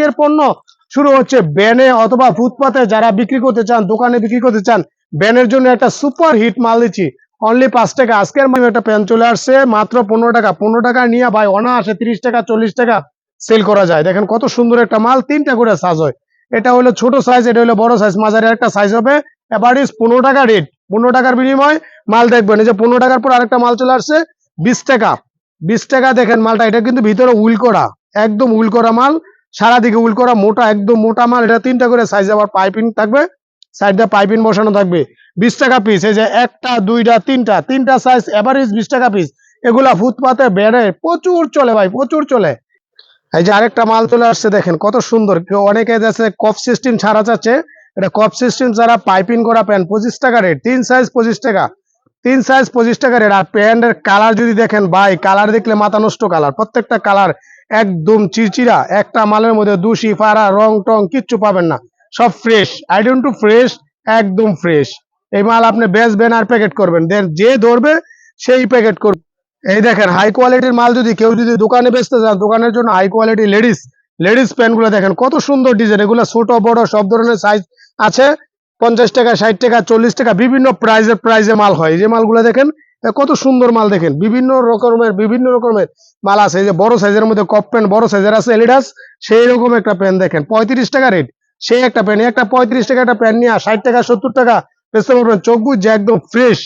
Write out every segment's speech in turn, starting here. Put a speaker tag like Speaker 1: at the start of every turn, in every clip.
Speaker 1: আজকের পণ্য শুরু হচ্ছে ব্যানে অথবা ফুটপাতে যারা বিক্রি করতে চান, দোকানে বিক্রি করতে চান, ব্যানের জন্য একটা সুপার হিট মাল দিচ্ছি। অনলি পাঁচ টাকা। আজকের মাল একটা প্যান চলে আসছে, মাত্র পনেরো টাকা। পনেরো টাকা নিয়ে ভাই অনায়াসে তিরিশ টাকা, চল্লিশ টাকা সেল করা যায়। দেখেন কত সুন্দর একটা মাল, তিনটা করে সাইজ হয়। এটা হলো ছোট সাইজ এটা হলো বড় সাইজ মাঝারি একটা সাইজ হবে। এভারেজ পনেরো টাকা রেট পনেরো টাকার বিনিময় মাল দেখবেন। এই যে পনেরো টাকার পর আরেকটা মাল চলে আসছে, বিশ টাকা। বিশ টাকা দেখেন মালটা। এটা কিন্তু ভিতরে উইল করা। একদম উইল করা মাল। সারা দিকে উইল করা মোটা, একদম মোটা মাল। এটা তিনটা করে সাইজ আবার পাইপিং থাকবে। সাইডে পাইপিং বসানো থাকবে। বিশ টাকা পিস এই যে একটা, দুইটা, তিনটা তিনটা সাইজ এভারেজ বিশ টাকা পিস এগুলা ফুটপাতে বেড়ে প্রচুর চলে ভাই, প্রচুর চলে। এই যে আরেকটা মাল চলে আসছে, দেখেন কত সুন্দর। অনেকে আছে কফ সিস্টেম ছাড়া চাচ্ছে এটা কফ সিস্টেম ছাড়া পাইপিং করা প্যান্ট পঁচিশ টাকা রেট তিন সাইজ পঁচিশ টাকা। তিন সাইজ পঁচিশ টাকা রেট আর প্যান্টের কালার যদি দেখেন, ভাই কালার দেখলে মাথা নষ্ট কালার প্রত্যেকটা কালার একদম চিরচিরা, একটা মালের মধ্যে দূষি ফাড়া, রং টং কিচ্ছু পাবেন না। সব ফ্রেশ আইডেন টু ফ্রেশ একদম ফ্রেশ এই মাল আপনি বেচবেন আর প্যাকেট করবেন। দেন যে ধরবে, সেই প্যাকেট করবে। এই দেখেন হাই কোয়ালিটির মাল যদি কেউ যদি দোকানে বেচতে চান, দোকানের জন্য হাই কোয়ালিটি লেডিস লেডিস প্যান্টগুলো দেখেন, কত সুন্দর ডিজাইন এগুলো ছোট, বড়, সব ধরনের সাইজ আছে। পঞ্চাশ টাকা, ষাট টাকা, চল্লিশ টাকা, বিভিন্ন প্রাইজের প্রাইজে মাল হয়। যে মালগুলো দেখেন কত সুন্দর মাল দেখেন। বিভিন্ন রকমের বিভিন্ন রকমের মাল আছে। এই যে বড় সাইজের মধ্যে কপ প্যান্ট বড় সাইজের আছে এলিডাস সেই রকম একটা প্যান্ট দেখেন। পঁয়ত্রিশ টাকা রেট সেই একটা প্যান্ট একটা পঁয়ত্রিশ টাকা একটা প্যান্ট নিয়ে ষাট টাকা, সত্তর টাকা, বেচতে চোখ একদম ফ্রেশ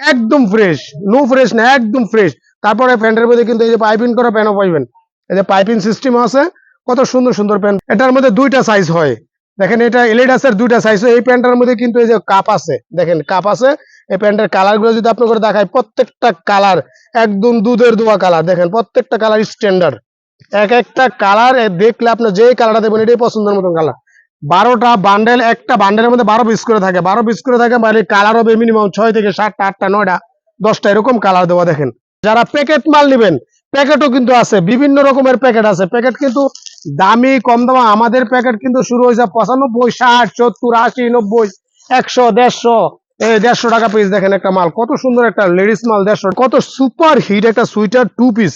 Speaker 1: একদম ফ্রেশ নো ফ্রেশ না একদম ফ্রেশ তারপরে প্যান্টের মধ্যে কিন্তু এই যে পাইপিং করা প্যান্টও পাইবেন। এই যে পাইপিং সিস্টেম আছে, কত সুন্দর সুন্দর প্যান্ট এটার মধ্যে দুইটা সাইজ হয়। দেখেন এটা এলিডাসের দুইটা সাইজ এই প্যান্টের মধ্যে কিন্তু এই যে কাপ আছে, দেখেন কাপ আছে, এই প্যান্টের কালারগুলো যদি আপনার করে দেখায় প্রত্যেকটা কালার একদম দুধের দোয়া কালার দেখেন প্রত্যেকটা কালার স্ট্যান্ডার্ড এক একটা কালার দেখলে আপনি যে কালারটা দেবেন, এটাই পছন্দের মতন কালার বারোটা বান্ডেল একটা বান্ডেলের মধ্যে বারো পিস করে থাকে। বারো পিস করে থাকে মানে কালার হবে মিনিমাম ছয় থেকে সাতটা, আটটা, নয়টা, দশটা এরকম কালার দেওয়া দেখেন। যারা প্যাকেট মাল নেবেন প্যাকেটও কিন্তু আছে, বিভিন্ন রকমের প্যাকেট আছে। প্যাকেট কিন্তু দামি, কম দামা। আমাদের প্যাকেট কিন্তু শুরু হয়েছে পঁচানব্বই, ষাট, সত্তর, আশি, নব্বই, একশো, দেড়শো, এই দেড়শো টাকা পিস দেখেন একটা মাল। কত সুন্দর একটা লেডিস মাল, দেড়শো কত সুপার হিট একটা সুইটার টু পিস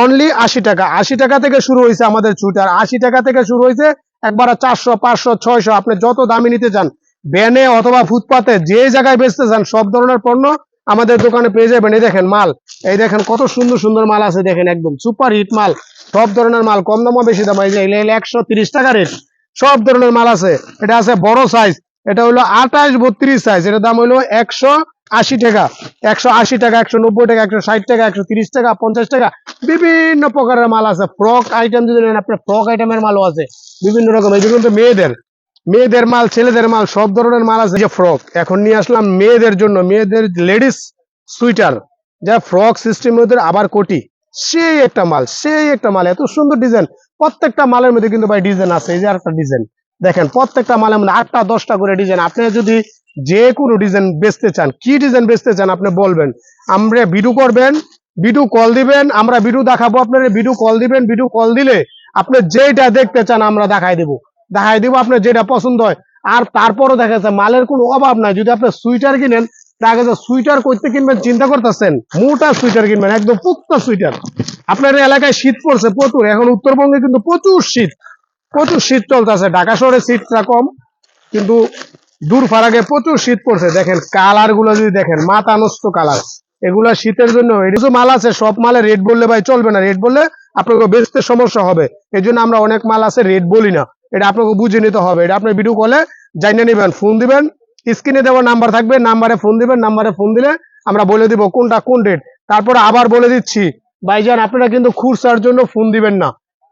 Speaker 1: অনলি আশি টাকা। আশি টাকা থেকে শুরু হয়েছে আমাদের সুইটার আশি টাকা থেকে শুরু হয়েছে একবার চারশো, পাঁচশো, ছয়শো। আপনি যত দামি নিতে চান ভ্যানে অথবা ফুটপাতে যে জায়গায় বেচতে চান, সব ধরনের পণ্য আমাদের দোকানে পেয়ে যাবেন, এই দেখেন মাল। এই দেখেন কত সুন্দর সুন্দর মাল আছে, দেখেন একদম সুপার হিট মাল। সব ধরনের মাল, কম দামও বেশি দাম, এই একশো তিরিশ টাকা রেট সব ধরনের মাল আছে। এটা আছে বড় সাইজ এটা হলো আঠাশ বত্রিশ সাইজ এটার দাম হলো একশো আশি টাকা। একশো আশি টাকা, একশো নব্বই টাকা, একশো ষাট টাকা, একশো তিরিশ টাকা, পঞ্চাশ টাকা। বিভিন্ন প্রকারের মাল আছে। ফ্রক আইটেম যদি নেন, আপনার ফ্রক আইটেমের মালও আছে। বিভিন্ন রকম, এই কিন্তু মেয়েদের। মেয়েদের মাল, ছেলেদের মাল, সব ধরনের মাল আছে। যে ফ্রক এখন নিয়ে আসলাম মেয়েদের জন্য, মেয়েদের লেডিস সুইটার যা ফ্রক সিস্টেম আবার কোটি। সেই একটা মাল, সেই একটা মাল, এত সুন্দর ডিজাইন প্রত্যেকটা মালের মধ্যে কিন্তু ভাই ডিজাইন আছে, এই যে একটা ডিজাইন দেখেন, প্রত্যেকটা মালের মধ্যে আটটা, দশটা করে ডিজাইন আপনি যদি যে কোনো ডিজাইন বেচতে চান, কি ডিজাইন বেচতে চান আপনি বলবেন। আমরা ভিডিও করবেন, ভিডিও কল দিবেন, আমরা ভিডিও দেখাবো আপনার ভিডিও কল দিবেন, ভিডিও কল দিলে আপনি যেটা দেখতে চান আমরা দেখাই দেবো। দেখাই দিব আপনার যেটা পছন্দ হয়। আর তারপরও দেখা যাচ্ছে মালের কোনো অভাব নাই। যদি আপনি সুইটার কিনেন দেখা যাচ্ছে সুইটার করতে কিনবেন, চিন্তা করতেছেন, মোটা সুইটার কিনবেন, একদম পুক্তা সুইটার আপনার এলাকায় শীত পড়ছে প্রচুর। এখন উত্তরবঙ্গে কিন্তু প্রচুর শীত। প্রচুর শীত চলতেছে। ঢাকা শহরে শীতটা কম, কিন্তু দূর ফারাকে প্রচুর শীত পড়ছে। দেখেন কালারগুলো যদি দেখেন, মাথা নষ্ট কালার এগুলা শীতের জন্য কিছু মাল আছে, সব মালে রেট বললে ভাই চলবে না। রেট বললে আপনাকে বেচতে সমস্যা হবে। এই আমরা অনেক মাল আছে রেট বলি না। এটা আপনাকে বুঝে নিতে হবে। এটা আপনি ভিডিও কলে জানিয়ে নেবেন ফোন দিবেন স্ক্রিনে দেওয়া নাম্বার থাকবে নাম্বারে ফোন দিবেন নাম্বারে ফোন দিলে আমরা বলে দিব কোনটা কোন রেট তারপরে আবার বলে দিচ্ছি, ভাইজান, আপনারা কিন্তু খুরসার জন্য ফোন দিবেন না।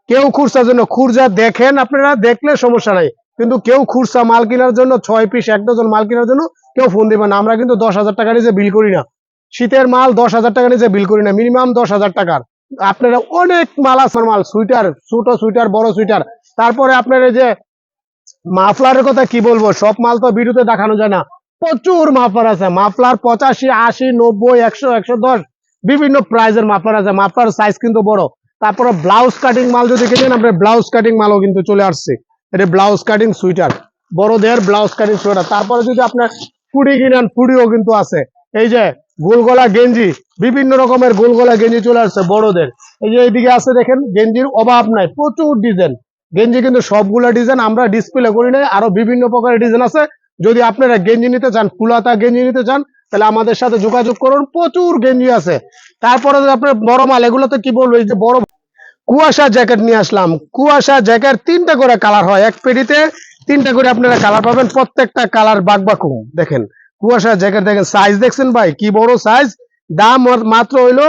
Speaker 1: কেউ খুরসার জন্য, খুরজা দেখেন আপনারা, দেখলে সমস্যা নাই। কিন্তু কেউ খুরসা মাল কেনার জন্য, ছয় পিস এক ডজন মাল কেনার জন্য কেউ ফোন দিবেন না। আমরা কিন্তু দশ হাজার টাকা নিচে বিল করি না। শীতের মাল দশ হাজার টাকা নিচে বিল করি না। মিনিমাম দশ হাজার টাকার। আপনারা অনেক মাল আছে মাল সুইটার ছোট সুইটার বড় সুইটার তারপরে আপনার এই যে মাফলারের কথা কি বলব? সব মাল তো ভিডিওতে দেখানো যায় না। প্রচুর মাফলার আছে। মাফলার পঁচাশি, আশি, নব্বই, একশো একশো দশ বিভিন্ন প্রাইজের মাফলার আছে। মাফলার সাইজ কিন্তু বড়। তারপরে ব্লাউজ কাটিং মাল যদি কিনেন, আপনার ব্লাউজ কাটিং মালও কিন্তু চলে আসছে। এটা ব্লাউজ কাটিং সুইটার বড়দের ব্লাউজ কাটিং সুইটার তারপরে যদি আপনার ফুড়ি কিনেন ফুড়িও কিন্তু আছে। এই যে গোলগলা গেঞ্জি, বিভিন্ন রকমের গোলগলা গেঞ্জি চলে আসছে বড়দের। এই যে এইদিকে আছে দেখেন, গেঞ্জির অভাব নাই। প্রচুর ডিজাইন গেঞ্জি কিন্তু সবগুলা ডিজাইন আমরা ডিসপ্লে করি নাই, আরও বিভিন্ন প্রকারের ডিজাইন আছে। যদি আপনারা গেঞ্জি নিতে চান, ফুলাতা গেঞ্জি নিতে চান, তাহলে আমাদের সাথে যোগাযোগ করুন, প্রচুর গেঞ্জি আছে। তারপরে আপনার বড় মাল এগুলো তো কি বলব, এই যে বড় কুয়াশা জ্যাকেট নিয়ে আসলাম। কুয়াশা জ্যাকেট তিনটা করে কালার হয়, এক পেটিতে তিনটা করে আপনারা কালার পাবেন, প্রত্যেকটা কালার বাকবাকু দেখেন, কুয়াশা জ্যাকেট দেখেন সাইজ দেখছেন ভাই, কি বড় সাইজ দাম মাত্র হইল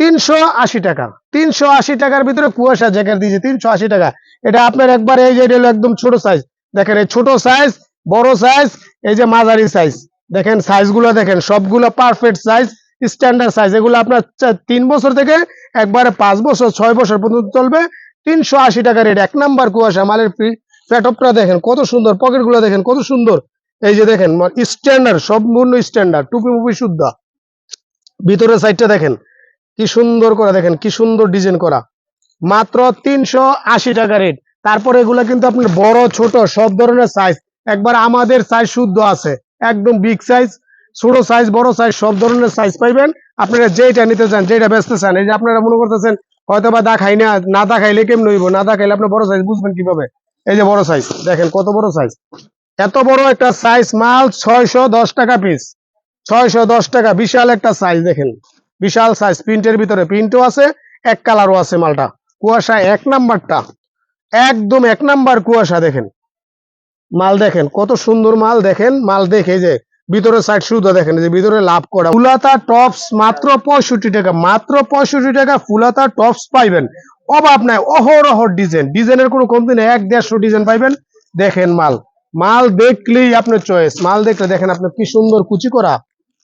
Speaker 1: তিনশো আশি টাকা। তিনশো আশি টাকার ভিতরে কুয়াশা জ্যাকেট দিয়েছে, তিনশো আশি টাকা। এটা আপনার একবার এই যে হলো একদম ছোট সাইজ দেখেন এই ছোট সাইজ বড় সাইজ এই যে মাঝারি সাইজ দেখেন সাইজগুলো দেখেন, সবগুলো পারফেক্ট সাইজ স্ট্যান্ডার্ড সাইজ এগুলো আপনার তিন বছর থেকে একবারে পাঁচ বছর, ছয় বছর পর্যন্ত চলবে। তিনশো আশি টাকা রেট এক নাম্বার কুয়াশা মালের প্যাটপটা দেখেন, কত সুন্দর পকেটগুলো দেখেন, কত সুন্দর। এই যে দেখেন স্ট্যান্ডার্ড সম্পূর্ণ স্ট্যান্ডার্ড টুপি মুপি শুদ্ধ। ভিতরের সাইডটা দেখেন কি সুন্দর করে দেখেন, কি সুন্দর ডিজাইন করা। মাত্র তিনশো আশি টাকা রেট তারপরে এগুলা কিন্তু আপনার বড়, ছোট, সব ধরনের সাইজ একবার আমাদের সাইজ শুদ্ধ আছে, একদম বিগ সাইজ ছোট সাইজ বড় সাইজ সব ধরনের সাইজ পাইবেন। আপনারা যেটা নিতে চান যেটা বেচতে চান, এই যে আপনারা মনে করতেছেন হয়তো বা দা খাই না না দা খাইলে কেমন হইব? না দা খাইলে আপনার বড় সাইজ বুঝবেন কীভাবে? এই যে বড় সাইজ দেখেন কত বড় সাইজ এত বড় একটা সাইজ মাল ছয়শো দশ টাকা পিস ছয়শো দশ টাকা, বিশাল একটা সাইজ দেখেন। বিশাল সাইজ প্রিন্টের ভিতরে প্রিন্টও আছে, এক কালারও আছে মালটা। কুয়াশা এক নাম্বারটা, একদম এক নাম্বার কুয়াশা দেখেন। মাল দেখেন, কত সুন্দর মাল দেখেন, মাল দেখে যে ভিতরে সাইড শুধু দেখেন যে ভিতরে লাভ করা। ফুলাতা টপস মাত্র পঁয়ষট্টি টাকা, মাত্র পঁয়ষট্টি টাকা ফুলাতা টপস পাইবেন। অভাব নাই, অহরহ ডিজাইন ডিজাইনের কোনো কমতি নেই, এক দেড়শো ডিজাইন পাইবেন। দেখেন মাল। মাল দেখলেই আপনার চয়েস মাল দেখলে দেখেন আপনার কি সুন্দর কুচি করা।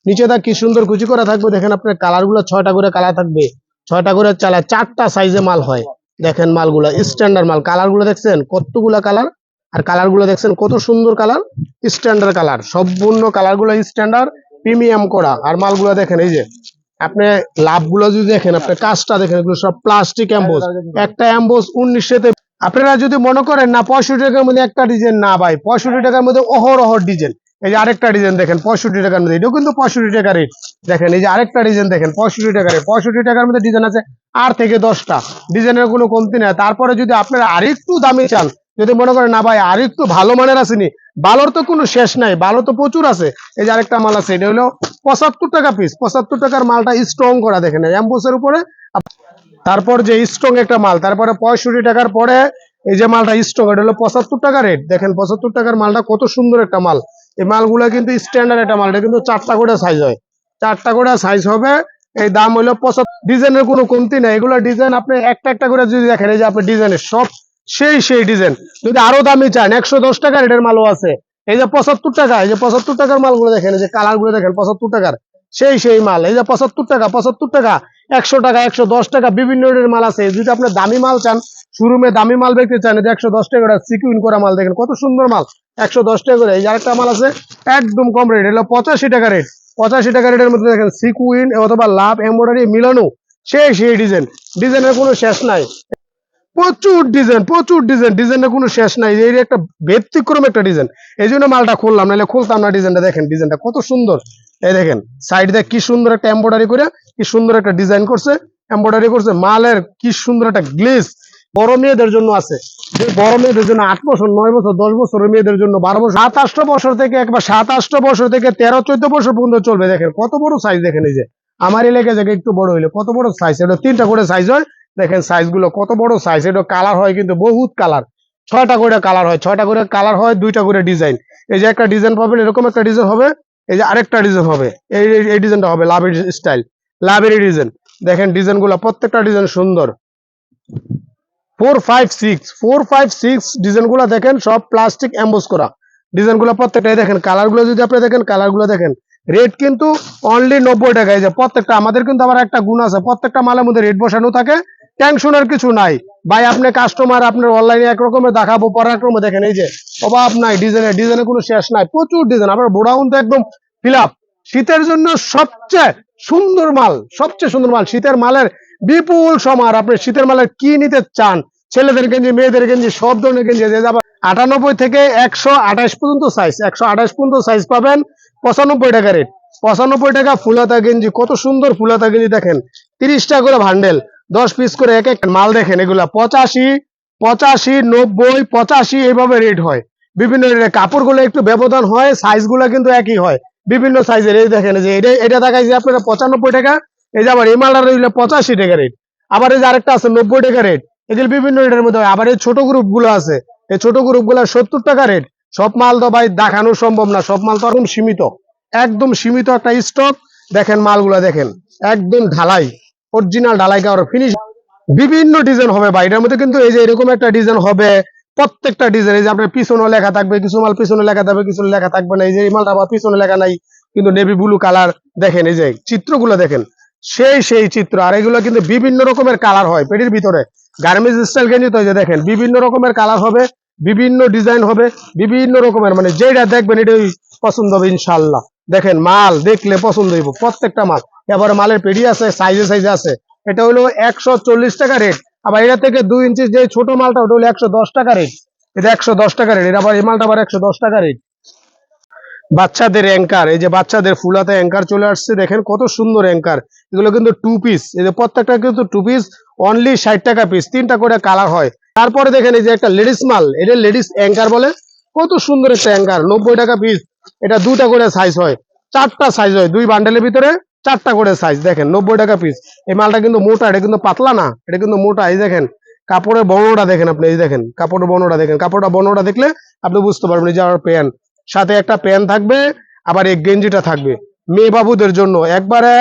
Speaker 1: নিচে দা কি সুন্দর কুচি করা থাকবে। দেখেন আপনার কালারগুলো ছয়টা করে কালার থাকবে। ছয়টা করে চালা, চারটা সাইজে মাল হয়। দেখেন মালগুলা স্ট্যান্ডার্ড মাল। কালারগুলো দেখছেন? কতগুলা কালার? আর কালারগুলো দেখছেন কত সুন্দর কালার? Standard colour. সম্পূর্ণ কালারগুলো স্ট্যান্ডার্ড প্রিমিয়াম করা। আর মালগুলো দেখেন, এই যে আপনি লাভগুলো যদি দেখেন, আপনি কাজটা দেখেন, এগুলো সব প্লাস্টিক অ্যাম্বোস একটা অ্যাম্বোস উনিশশোতে আপনারা যদি মনে করেন না, পঁয়ষট্টি টাকার মধ্যে একটা ডিজাইন না ভাই, পঁয়ষট্টি টাকার মধ্যে অহরহ ডিজাইন। এই যে আরেকটা ডিজাইন দেখেন, পঁয়ষট্টি টাকার মধ্যে। এটাও কিন্তু পঁয়ষট্টি টাকা রেট দেখেন, এই যে আরেকটা ডিজাইন দেখেন, পঁয়ষট্টি টাকা পঁয়ষট্টি টাকার মধ্যে ডিজাইন আছে আর থেকে দশটা। ডিজাইনের কোনো কমতি নেই। তারপরে যদি আপনারা আরেকটু দামি চান, যদি মনে করেন, না ভাই, আরেকটু ভালো মানের আসেনি। ভালোর তো কোনো শেষ নাই। ভালো তো প্রচুর আছে। এই যে আরেকটা মাল আছে, এটা হলো পঁচাত্তর টাকা পিস পঁচাত্তর টাকার মালটা স্ট্রং করা দেখেন অ্যাম্বোসের উপরে। তারপর যে স্ট্রং একটা মাল, তারপরে পঁয়ষট্টি টাকার পরে এই যে মালটা স্ট্রং এটা হলো পঁচাত্তর টাকা রেট দেখেন, পঁচাত্তর টাকার মালটা কত সুন্দর একটা মাল। এই মালগুলা কিন্তু স্ট্যান্ডার্ড একটা মাল, এটা কিন্তু চারটা করে সাইজ হয়। চারটা করে সাইজ হবে, এই দাম হলো পঁচাত্তর। ডিজাইনের কোনো কমতি নেই, এগুলো ডিজাইন আপনি একটা একটা করে যদি দেখেন, এই যে আপনি ডিজাইনের সব সেই সেই ডিজাইন যদি আরও দামি চান, একশো দশ টাকা রেটের মালও আছে। এই যে পঁচাত্তর টাকা, এই যে পঁচাত্তর টাকার মালগুলো দেখেন, এই যে কালারগুলো দেখেন, পঁচাত্তর টাকার। সেই সেই মাল, এই যে পঁচাত্তর টাকা পঁচাত্তর টাকা, একশো টাকা, একশো দশ টাকা, বিভিন্ন রেটের মাল আছে। যদি আপনি দামি মাল চান শোরুমে দামি মাল দেখতে চান যে একশো দশ টাকা সিকুইন করা মাল দেখেন, কত সুন্দর মাল। একশো দশ টাকা করে। এই আরেকটা মাল আছে, একদম কম রেট হলো পঁচাশি টাকা রেট পঁচাশি টাকা রেটের মধ্যে দেখেন সিকুইন অথবা লাভ এমব্রয়ডারি মিলানো সেই সেই ডিজাইন ডিজাইনের কোনো শেষ নাই। প্রচুর ডিজাইন প্রচুর ডিজাইন ডিজাইনের কোনো শেষ নাই। এই একটা ব্যতিক্রম একটা ডিজাইন এই জন্য মালটা খুললাম, নাহলে খুলতাম না ডিজাইনটা দেখেন ডিজাইনটা কত সুন্দর। এই দেখেন সাইড দেখ কি সুন্দর একটা এমব্রয়ডারি করে, কি সুন্দর একটা ডিজাইন করছে এমব্রয়ডারি করছে। মালের কি সুন্দর একটা গ্লেস বড় মেয়েদের জন্য আছে। যে বড় মেয়েদের জন্য আট বছর, নয় বছর, দশ বছরের মেয়েদের জন্য বারো বছর। সাত আষ্ট বছর থেকে একবার, সাত আষ্ট বছর থেকে তেরো, চোদ্দ বছর পর্যন্ত চলবে। দেখেন, কত বড় সাইজ দেখেন এই যে। আমার এলাকায় জায়গায় একটু বড় হইলে। কত বড় সাইজ এটা তিনটা করে সাইজ হয়। দেখেন সাইজগুলো কত বড় সাইজ এটা কালার হয় কিন্তু বহুত কালার ছয়টা করে কালার হয়। ছয়টা করে কালার হয়, দুইটা করে ডিজাইন এই যে একটা ডিজাইন পাবেন, এরকম একটা ডিজাইন হবে। এই যে আরেকটা ডিজাইন হবে। এই, এই- ডিজাইনটা হবে লাভের স্টাইল লাভের ডিজাইন দেখেন ডিজাইনগুলো প্রত্যেকটা ডিজাইন সুন্দর। Four five six, four five six ডিজাইনগুলো দেখেন, সব প্লাস্টিক এম্বোস করা। ডিজাইনগুলো প্রত্যেকটাই দেখেন কালারগুলো যদি আপনি দেখেন কালারগুলো দেখেন, রেট কিন্তু অনলি নব্বই টাকা। এই যে প্রত্যেকটা, আমাদের কিন্তু আবার একটা গুণ আছে, প্রত্যেকটা মালের মধ্যে রেট বসানো থাকে টেনশনের কিছু নাই। ভাই, আপনি কাস্টমার আপনার অনলাইনে এক রকমের দেখাবো, পরে দেখেন। এই যে, অভাব নাই ডিজাইনের ডিজাইনের কোনো শেষ নাই, প্রচুর ডিজাইন আপনার বোড়াউন তো একদম ফিল শীতের জন্য সবচেয়ে সুন্দর মাল, সবচেয়ে সুন্দর মাল, শীতের মালের বিপুল সমার আপনি শীতের মালের কি নিতে চান? ছেলেদের গেঞ্জি, মেয়েদের গেঞ্জি, সব ধরনের গেঞ্জি যে আটানব্বই থেকে একশো আঠাশ পর্যন্ত সাইজ একশো আঠাশ পর্যন্ত সাইজ পাবেন পঁচানব্বই টাকা রেট পঁচানব্বই টাকা ফুলাতা গেঞ্জি, কত সুন্দর ফুলাতা গেঞ্জি দেখেন। তিরিশ টাকা করে ভান্ডেল দশ পিস করে এক এক মাল দেখেন এগুলা। পঁচাশি পঁচাশি, নব্বই, পঁচাশি এইভাবে রেট হয়। বিভিন্ন রেটে কাপড়গুলো একটু ব্যবধান হয় সাইজগুলো কিন্তু একই হয়। বিভিন্ন সাইজের এই দেখেন যে, এটা এটা দেখায় যে আপনারা পঁচানব্বই টাকা এই যে আবার এই মালটা রইল পঁচাশি টাকা রেট আবার এই যে আরেকটা আছে নব্বই টাকা রেট এগুলো বিভিন্ন রেটের মধ্যে হয়। আবার এই ছোট গ্রুপগুলো আছে, এই ছোট গ্রুপগুলো সত্তর টাকা রেট সব মাল তো ভাই দেখানো সম্ভব না, সব মাল তো একদম সীমিত একদম সীমিত একটা স্টক দেখেন মালগুলা দেখেন, একদম ঢালাই অরিজিনাল ঢালাই কারও ফিনিশ বিভিন্ন ডিজাইন হবে ভাই, এটার মধ্যে কিন্তু এই যে এরকম একটা ডিজাইন হবে, প্রত্যেকটা ডিজাইন এই যে আপনার পিছনে লেখা থাকবে, কিছু মাল পিছনে লেখা থাকবে, কিছু লেখা থাকবে না, এই যে এই মালটা আবার পিছনে লেখা নাই, কিন্তু নেভি ব্লু কালার দেখেন এই যে চিত্রগুলো দেখেন সেই সেই চিত্র। আর এগুলো কিন্তু বিভিন্ন রকমের কালার হয় পেটির ভিতরে। গার্মেন্টস স্টাইল গেঞ্জি তো দেখেন, বিভিন্ন রকমের কালার হবে, বিভিন্ন ডিজাইন হবে, বিভিন্ন রকমের। মানে যেটা দেখবেন এটাই পছন্দ হবে ইনশাল্লাহ দেখেন মাল দেখলে পছন্দ হইব, প্রত্যেকটা মাল। এবার মালের পেডি আছে সাইজে সাইজে আছে। এটা হলো একশো চল্লিশ টাকা রেট আবার এটা থেকে দুই ইঞ্চি যে ছোট মালটা, ওটা হলো একশো দশ টাকা রেট এটা একশো দশ টাকা রেট এটা আবার এই মালটা আবার একশো দশ টাকা রেট বাচ্চাদের অ্যাঙ্কার এই যে বাচ্চাদের ফুলাতে অ্যাঙ্কার চলে আসছে, দেখেন কত সুন্দর অ্যাঙ্কার এগুলো কিন্তু টু পিস এই যে প্রত্যেকটা কিন্তু টু পিস অনলি ষাট টাকা পিস তিনটা করে কালার হয়। তারপরে দেখেন এই যে একটা লেডিস মাল এটা লেডিস অ্যাঙ্কার বলে। কত সুন্দর একটা অ্যাঙ্কার নব্বই টাকা পিস এটা দুটা করে সাইজ হয়। চারটা সাইজ হয়, দুই বান্ডেলের ভিতরে চারটা করে সাইজ দেখেন নব্বই টাকা পিস এই মালটা কিন্তু মোটা, এটা কিন্তু পাতলা না, এটা কিন্তু মোটা, এই দেখেন। কাপড়ের বর্ণটা দেখেন আপনি, এই দেখেন, কাপড়ের বর্ণটা দেখেন। কাপড়টা বর্ণটা দেখলে আপনি বুঝতে পারবেন যে আমার প্যান্ট সাথে একটা প্যান্ট থাকবে, আবার এই গেঞ্জিটা থাকবে। মেয়ে বাবুদের জন্য একবারে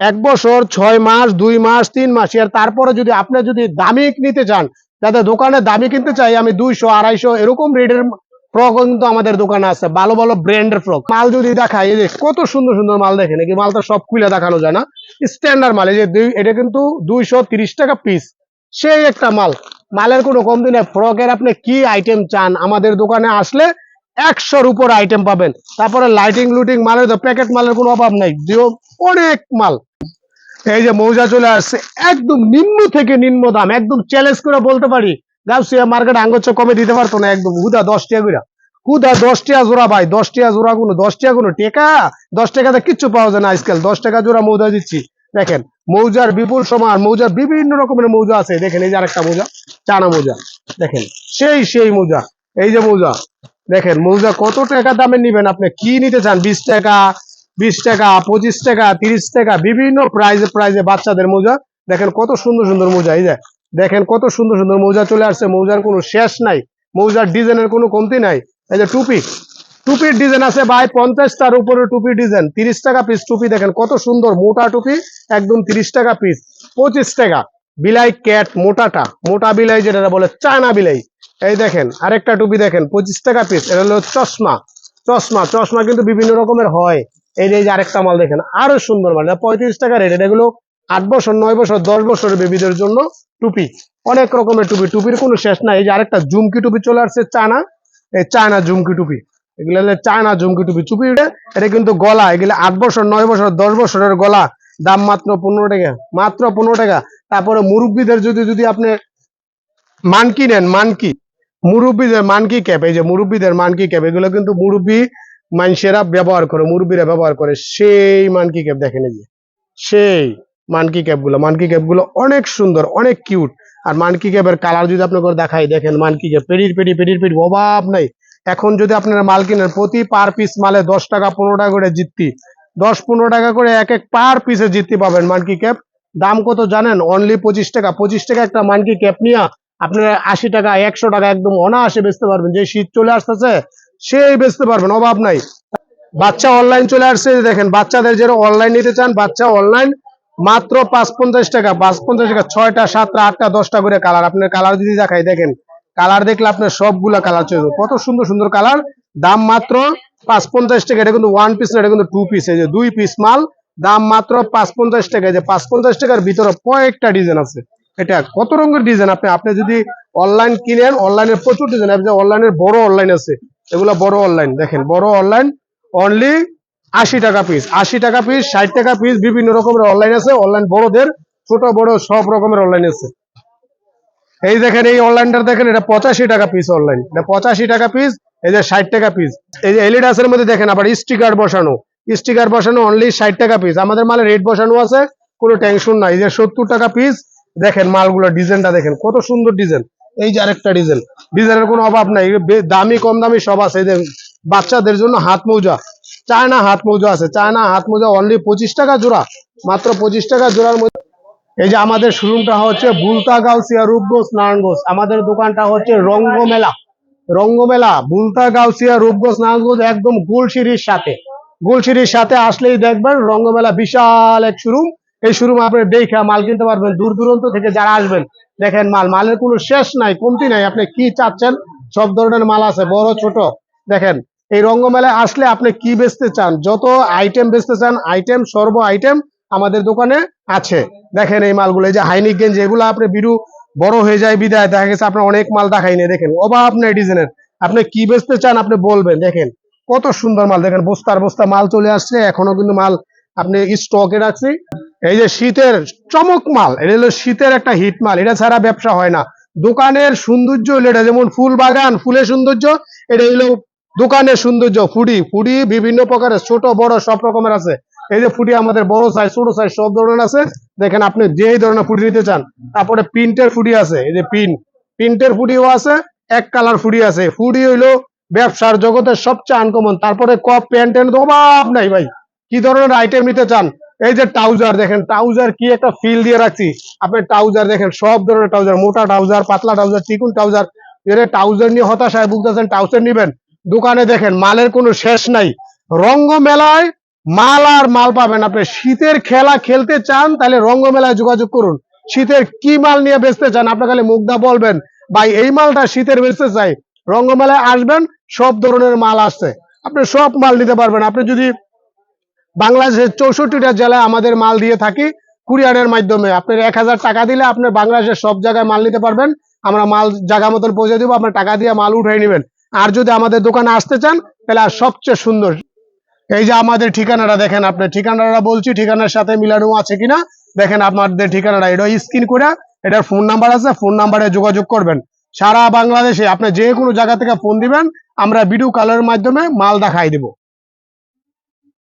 Speaker 1: এক বছর, ছয় মাস, দুই মাস, তিন মাস, আর তারপরে যদি আপনি যদি দামি নিতে চান যাতে দোকানে দামি কিনতে চাই, আমি দুইশো, আড়াইশো, এরকম রেটের ফ্রক কিন্তু আমাদের দোকানে আছে, ভালো ভালো ব্র্যান্ডের ফ্রক। মাল যদি দেখাই, এই যে কত সুন্দর সুন্দর মাল দেখেন, এই মালটা সব খুলে দেখানো যায় না। স্ট্যান্ডার্ড মাল, এই যে এটা কিন্তু দুইশো তিরিশ টাকা পিস সেই একটা মাল। মালের কোনো কম দিনে ফ্রকের আপনি কি আইটেম চান আমাদের দোকানে আসলে একশোর উপর আইটেম পাবেন। তারপরে লাইটিং লুটিং মালের তো প্যাকেট মালের কোনো অভাব নাই। অনেক মাল। এই যে মৌজা চলে আসছে। একদম নিম্ন থেকে নিম্ন দাম। একদম চ্যালেঞ্জ করে বলতে পারি। গাউসিয়া মার্কেট আঙ্গচ্ছ কমে দিতে পারতো না একদম। হুদা দশ টাকা করে। হুদা দশ টাকা জোড়া ভাই। দশ টাকা জোড়া কোনো দশ টাকা কোনো টেকা? দশ টাকাতে কিচ্ছু পাওয়া যায় না আজকাল। দশ টাকা জোড়া মৌজা দিচ্ছি। দেখেন, মৌজার বিপুল সমান মৌজার বিভিন্ন রকমের মৌজা আছে। দেখেন, এই যে আরেকটা মৌজা, চানা মৌজা। দেখেন, সেই সেই মৌজা। এই যে মৌজা। দেখেন, মৌজা কত টাকা দামে নিবেন আপনি? কি নিতে চান? বিশ টাকা বিশ টাকা, পঁচিশ টাকা, তিরিশ টাকা, বিভিন্ন প্রাইজে প্রাইজে বাচ্চাদের মোজা। দেখেন, কত সুন্দর সুন্দর মোজা, এই যে। দেখেন, কত সুন্দর সুন্দর মৌজা চলে আসছে। মৌজার কোনো শেষ নাই। মৌজার ডিজাইনের কোনো কমতি নাই। এই যে টুপি। টুপির ডিজাইন আছে ভাই পঞ্চাশ তার উপরে টুপির ডিজাইন। তিরিশ টাকা পিস টুপি, দেখেন, কত সুন্দর মোটা টুপি। একদম তিরিশ টাকা পিস পঁচিশ টাকা। বিলাই ক্যাট মোটাটা। মোটা বিলাই যেটা বলে চায়না বিলাই। এই দেখেন, আরেকটা টুপি দেখেন, পঁচিশ টাকা পিস এটা হলো চশমা। চশমা চশমা কিন্তু বিভিন্ন রকমের হয়। এই যে আরেকটা মাল দেখেন, আরও সুন্দর মাল। পঁয়ত্রিশ টাকা রেট এগুলো আট বছর, নয় বছর, দশ বছরের বেবিদের জন্য টুপি। অনেক রকমের টুপি, টুপির কোনো শেষ নাই। এই যে আরেকটা জুমকি টুপি চলে আসছে, চায়না। এই চায়না জুমকি টুপি। এগুলো চায়না জুমকি টুপি। টুপি এটা কিন্তু গলা, এগুলো আট বছর, নয় বছর, দশ বছরের গলা। দাম মাত্র পনেরো টাকা, মাত্র পনেরো টাকা। তারপরে মুরব্বীদের যদি যদি আপনি মানকি নেন মানকি মুরব্বীদের মানকি ক্যাপ এই যে মুরব্বীদের মানকি ক্যাপ এগুলো কিন্তু মুরব্বী মানুষেরা ব্যবহার করে, মুরব্বীরা ব্যবহার করে। সেই মানকি ক্যাপ দেখেন এই যে। সেই মানকি ক্যাপগুলো? মানকি ক্যাপগুলো অনেক সুন্দর, অনেক কিউট আর মানকি ক্যাপের কালার যদি আপনাকে দেখাই, দেখেন মানকি ক্যাপ পেডির পেডি পেডির পেডি অভাব নাই। এখন যদি আপনারা মাল কিনেন, প্রতি পার পিস মালে দশ টাকা, পনেরো টাকা করে জিততি। দশ, পনেরো টাকা করে এক এক পার পিসে জিততে পাবেন মানকি ক্যাপ দাম কত জানেন? অনলি পঁচিশ টাকা। পঁচিশ টাকা একটা মানকি ক্যাপ নিয়ে আপনারা আশি টাকা, একশো টাকা একদম অনায়াসে বেচতে পারবেন। যে শীত চলে আসতেছে, সেই বেচতে পারবেন, অভাব নাই। বাচ্চা অনলাইন চলে আসছে দেখেন, বাচ্চাদের যারা অনলাইন নিতে চান, বাচ্চা অনলাইন মাত্র পাঁচ পঞ্চাশ টাকা পাঁচ পঞ্চাশ টাকা, ছয়টা, সাতটা, আটটা, দশটা করে কালার আপনার কালার যদি দেখাই, দেখেন কালার দেখলে আপনার সবগুলা কালার চলবে কত সুন্দর সুন্দর কালার দাম মাত্র পাঁচ পঞ্চাশ টাকা, এটা কিন্তু ওয়ান পিস না, এটা কিন্তু টু পিস এই যে দুই পিস মাল। দাম মাত্র পাঁচ পঞ্চাশ টাকা যে পাঁচ পঞ্চাশ টাকার ভিতরে কয়েকটা ডিজাইন আছে। এটা কত রঙের ডিজাইন আপনি আপনি যদি অনলাইন কিনেন অনলাইনে প্রচুর ডিজাইন আপনি অনলাইনের বড় অনলাইন আছে। এগুলো বড় অনলাইন দেখেন, বড় অনলাইন অনলি আশি টাকা পিস আশি টাকা পিস ষাট টাকা পিস বিভিন্ন রকমের অনলাইন আছে অনলাইন বড়দের, ছোট, বড়, সব রকমের অনলাইন আছে। এই দেখেন, এই অনলাইনটা দেখেন, এটা পঁচাশি টাকা পিস অনলাইন এটা পঁচাশি টাকা পিস এই যে ষাট টাকা পিস এই যে এলিডাসের মধ্যে দেখেন, আবার স্টিকার বসানো স্টিকার বসানো অনলি ষাট টাকা পিস আমাদের মালে রেট বসানো আছে, কোনো টেনশন নাই, এই যে সত্তর টাকা পিস দেখেন মালগুলো ডিজাইনটা দেখেন, কত সুন্দর ডিজাইন। এই যে আরেকটা ডিজাইন ডিজেলের কোনো অভাব নাই দামি, কম দামি সব আছে। এই বাচ্চাদের জন্য হাত মোজা, চায়না হাত মোজা আছে। চায়না হাত মোজা অনলি পঁচিশ টাকা জোড়া, মাত্র পঁচিশ টাকা জোড়ার মধ্যে। এই যে আমাদের শোরুমটা হচ্ছে বুলতা গাউসিয়া রূপগঞ্জ নারায়ণগঞ্জ আমাদের দোকানটা হচ্ছে রঙ্গমেলা। রঙ্গমেলা, বুলতা গাউসিয়া রূপগঞ্জ নারায়ণগঞ্জ একদম গুলশিরির সাথে। গুলশিরির সাথে আসলেই দেখবেন রঙ্গমেলা বিশাল এক শোরুম এই শোরুম আপনি দেখে মাল কিনতে পারবেন। দূর দূরান্ত থেকে যারা আসবেন, দেখেন মাল। মালের কোনো শেষ নাই, কমতি নাই। আপনি কি চাচ্ছেন? সব ধরনের মাল আছে, বড়, ছোট। দেখেন, এই রঙ্গমেলায় আসলে আপনি কি বেচতে চান? যত আইটেম বেচতে চান আইটেম সর্ব আইটেম আমাদের দোকানে আছে। দেখেন এই মালগুলো, এই যে হাইনিক গেঞ্জি, এগুলো আপনি বিরু বড় হয়ে যায় বিদায়। দেখা গেছে আপনার অনেক মাল দেখাই নেই। দেখেন, অভাব নেই ডিজাইনের। আপনি কি বেচতে চান আপনি বলবেন। দেখেন, কত সুন্দর মাল। দেখেন, বস্তার বস্তা মাল চলে আসছে। এখনও কিন্তু মাল আপনি স্টকে রাখছি। এই যে শীতের চমক মাল, এটা হলো শীতের একটা হিট মাল, এটা ছাড়া ব্যবসা হয় না। দোকানের সৌন্দর্য হলো এটা, যেমন ফুল বাগান, ফুলের সৌন্দর্য, এটা হলো দোকানের সৌন্দর্য, ফুডি। ফুডি বিভিন্ন প্রকারের, ছোট, বড়, সব রকমের আছে। এই যে ফুডি আমাদের বড় সাইজ ছোট সাইজ সব ধরনের আছে। দেখেন আপনি যেই ধরনের ফুটি নিতে চান, তারপরে প্রিন্টের ফুডি আছে, এই যে পিন প্রিন্টের ফুডিও আছে, এক কালার ফুডি আছে। ফুডি হইল ব্যবসার জগতের সবচেয়ে আনকমন তারপরে কপ প্যান্টের অভাব নাই ভাই। কি ধরনের আইটেম নিতে চান? এই যে ট্রাউজার দেখেন ট্রাউজার কি একটা ফিল দিয়ে রাখছি। আপনি ট্রাউজার দেখেন, সব ধরনের ট্রাউজার মোটা ট্রাউজার পাতলা ট্রাউজার চিকুন ট্রাউজার এর ট্রাউজার নিয়ে হতাশায় ভুগতেছেন ট্রাউজার নিবেন। দোকানে দেখেন, মালের কোনো শেষ নাই। রঙ্গ মেলায় মাল আর মাল পাবেন। আপনি শীতের খেলা খেলতে চান, তাহলে রঙ্গ মেলায় যোগাযোগ করুন। শীতের কি মাল নিয়ে বেচতে চান, আপনি খালি মুগ্ধা বলবেন, ভাই, এই মালটা শীতের বেচতে চাই। রঙ্গ মেলায় আসবেন, সব ধরনের মাল আসছে। আপনি সব মাল নিতে পারবেন। আপনি যদি বাংলাদেশের চৌষট্টিটা জেলায় আমাদের মাল দিয়ে থাকি কুরিয়ারের মাধ্যমে। আপনার এক হাজার টাকা দিলে আপনি বাংলাদেশের সব জায়গায় মাল নিতে পারবেন। আমরা মাল জায়গা মতন পৌঁছে দিব, আপনার টাকা দিয়ে মাল উঠাই নেবেন। আর যদি আমাদের দোকানে আসতে চান, তাহলে আর সবচেয়ে সুন্দর। এই যে আমাদের ঠিকানাটা দেখেন আপনি, ঠিকানাটা বলছি, ঠিকানার সাথে মিলানো আছে কিনা? দেখেন আপনাদের ঠিকানাটা, এটা স্ক্রিন করে, এটার ফোন নাম্বার আছে, ফোন নাম্বারে যোগাযোগ করবেন। সারা বাংলাদেশে আপনি যে কোনো জায়গা থেকে ফোন দিবেন, আমরা ভিডিও কলের মাধ্যমে মাল দেখাই দিব।